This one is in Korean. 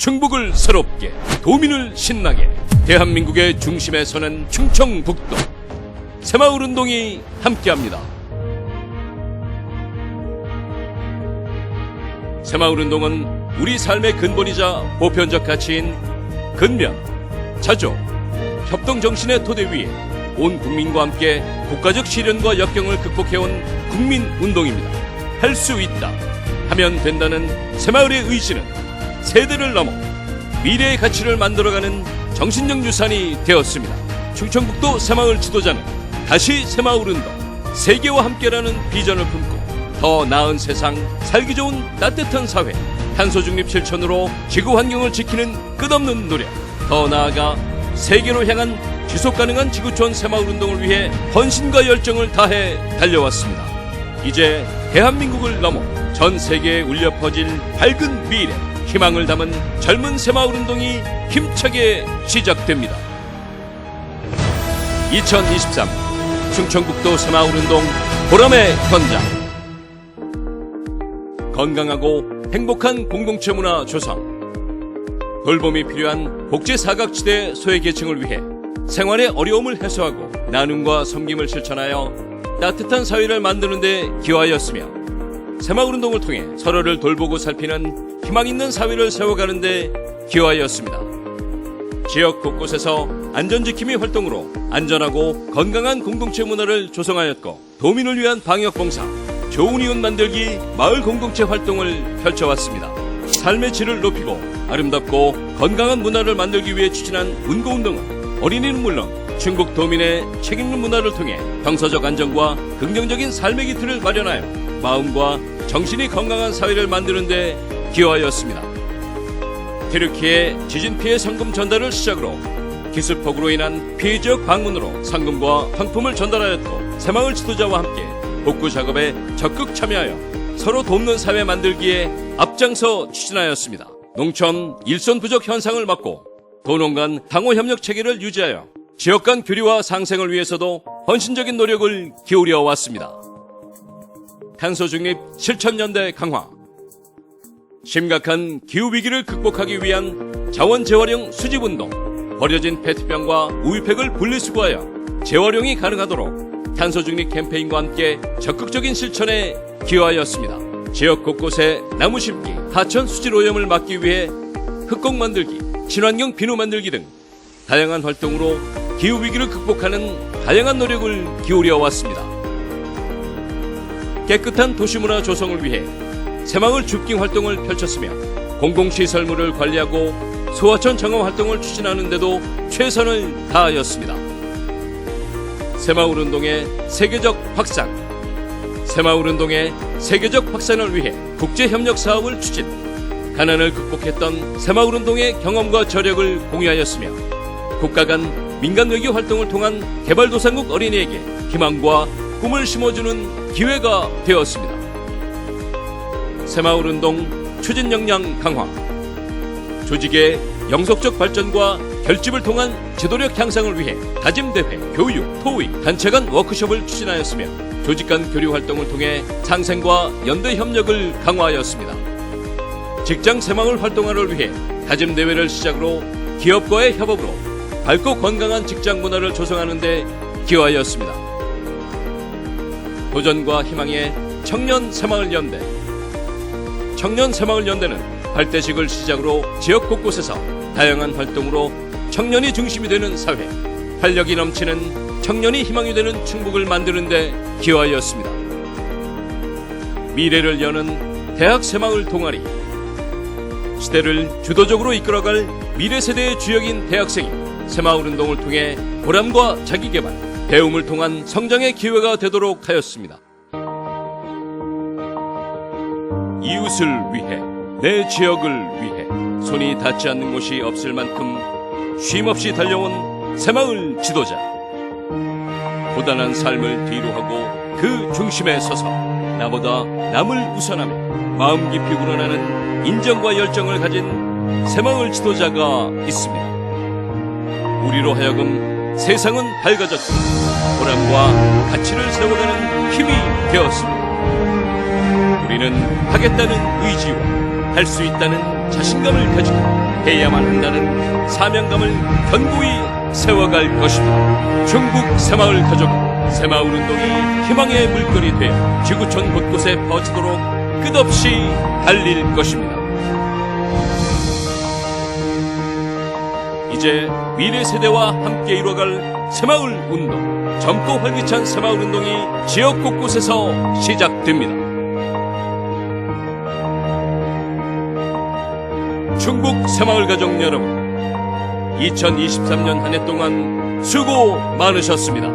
충북을 새롭게 도민을 신나게 대한민국의 중심에 서는 충청북도 새마을운동이 함께합니다. 새마을운동은 우리 삶의 근본이자 보편적 가치인 근면, 자조, 협동정신의 토대 위에 온 국민과 함께 국가적 시련과 역경을 극복해온 국민운동입니다. 할 수 있다 하면 된다는 새마을의 의지는 세대를 넘어 미래의 가치를 만들어가는 정신적 유산이 되었습니다. 충청북도 새마을 지도자는 다시 새마을 운동, 세계와 함께라는 비전을 품고 더 나은 세상, 살기 좋은 따뜻한 사회, 탄소 중립 실천으로 지구 환경을 지키는 끝없는 노력, 더 나아가 세계로 향한 지속 가능한 지구촌 새마을 운동을 위해 헌신과 열정을 다해 달려왔습니다. 이제 대한민국을 넘어 전 세계에 울려 퍼질 밝은 미래, 희망을 담은 젊은 새마을 운동이 힘차게 시작됩니다. 2023 충청북도 새마을 운동 보람의 현장 건강하고 행복한 공동체 문화 조성 돌봄이 필요한 복지 사각지대 소외계층을 위해 생활의 어려움을 해소하고 나눔과 섬김을 실천하여 따뜻한 사회를 만드는 데 기여하였으며 새마을 운동을 통해 서로를 돌보고 살피는 희망 있는 사회를 세워가는 데 기여하였습니다. 지역 곳곳에서 안전지킴이 활동으로 안전하고 건강한 공동체 문화를 조성하였고 도민을 위한 방역봉사, 좋은 이웃 만들기 마을 공동체 활동을 펼쳐왔습니다. 삶의 질을 높이고 아름답고 건강한 문화를 만들기 위해 추진한 운고운동은 어린이는 물론 충북 도민의 책임있는 문화를 통해 정서적 안정과 긍정적인 삶의 기틀을 마련하여 마음과 정신이 건강한 사회를 만드는 데 기여하였습니다. 튀르키예 지진 피해 상금 전달을 시작으로 기습폭우로 인한 피해 지역 방문으로 상금과 상품을 전달하였고 새마을 지도자와 함께 복구 작업에 적극 참여하여 서로 돕는 사회 만들기에 앞장서 추진하였습니다. 농촌 일손 부족 현상을 막고 도농 간 상호 협력 체계를 유지하여 지역 간 교류와 상생을 위해서도 헌신적인 노력을 기울여 왔습니다. 탄소 중립 실천 연대 강화 심각한 기후 위기를 극복하기 위한 자원 재활용 수집 운동, 버려진 페트병과 우유팩을 분리수거하여 재활용이 가능하도록 탄소 중립 캠페인과 함께 적극적인 실천에 기여하였습니다. 지역 곳곳에 나무 심기, 하천 수질 오염을 막기 위해 흙곡 만들기, 친환경 비누 만들기 등 다양한 활동으로 기후 위기를 극복하는 다양한 노력을 기울여 왔습니다. 깨끗한 도시문화 조성을 위해 새마을 줍깅 활동을 펼쳤으며 공공시설물을 관리하고 소하천 정화 활동을 추진하는 데도 최선을 다하였습니다. 새마을 운동의 세계적 확산 새마을 운동의 세계적 확산을 위해 국제협력 사업을 추진 가난을 극복했던 새마을 운동의 경험과 저력을 공유하였으며 국가 간 민간 외교 활동을 통한 개발도상국 어린이에게 희망과 꿈을 심어주는 기회가 되었습니다. 새마을 운동 추진 역량 강화, 조직의 영속적 발전과 결집을 통한 제도력 향상을 위해 다짐 대회, 교육, 토익, 단체 간 워크숍을 추진하였으며 조직 간 교류 활동을 통해 상생과 연대 협력을 강화하였습니다. 직장 새마을 활동화를 위해 다짐 대회를 시작으로 기업과의 협업으로 밝고 건강한 직장 문화를 조성하는 데 기여하였습니다. 도전과 희망의 청년 새마을 연대 청년 새마을 연대는 발대식을 시작으로 지역 곳곳에서 다양한 활동으로 청년이 중심이 되는 사회, 활력이 넘치는 청년이 희망이 되는 충북을 만드는 데 기여하였습니다. 미래를 여는 대학 새마을 동아리 시대를 주도적으로 이끌어갈 미래 세대의 주역인 대학생이 새마을 운동을 통해 보람과 자기개발, 배움을 통한 성장의 기회가 되도록 하였습니다. 이웃을 위해 내 지역을 위해 손이 닿지 않는 곳이 없을 만큼 쉼없이 달려온 새마을 지도자 고단한 삶을 뒤로 하고 그 중심에 서서 나보다 남을 우선하며 마음 깊이 우러나는 인정과 열정을 가진 새마을 지도자가 있습니다. 우리로 하여금 세상은 밝아졌고 보람과 가치를 세워가는 힘이 되었습니다. 우리는 하겠다는 의지와 할 수 있다는 자신감을 가지고 해야만 한다는 사명감을 견고히 세워갈 것입니다. 중국 새마을 가족 새마을 운동이 희망의 물결이 되어 지구촌 곳곳에 퍼지도록 끝없이 달릴 것입니다. 이제 미래 세대와 함께 이루어갈 새마을 운동, 젊고 활기찬 새마을 운동이 지역 곳곳에서 시작됩니다. 중국 새마을 가족 여러분, 2023년 한 해 동안 수고 많으셨습니다.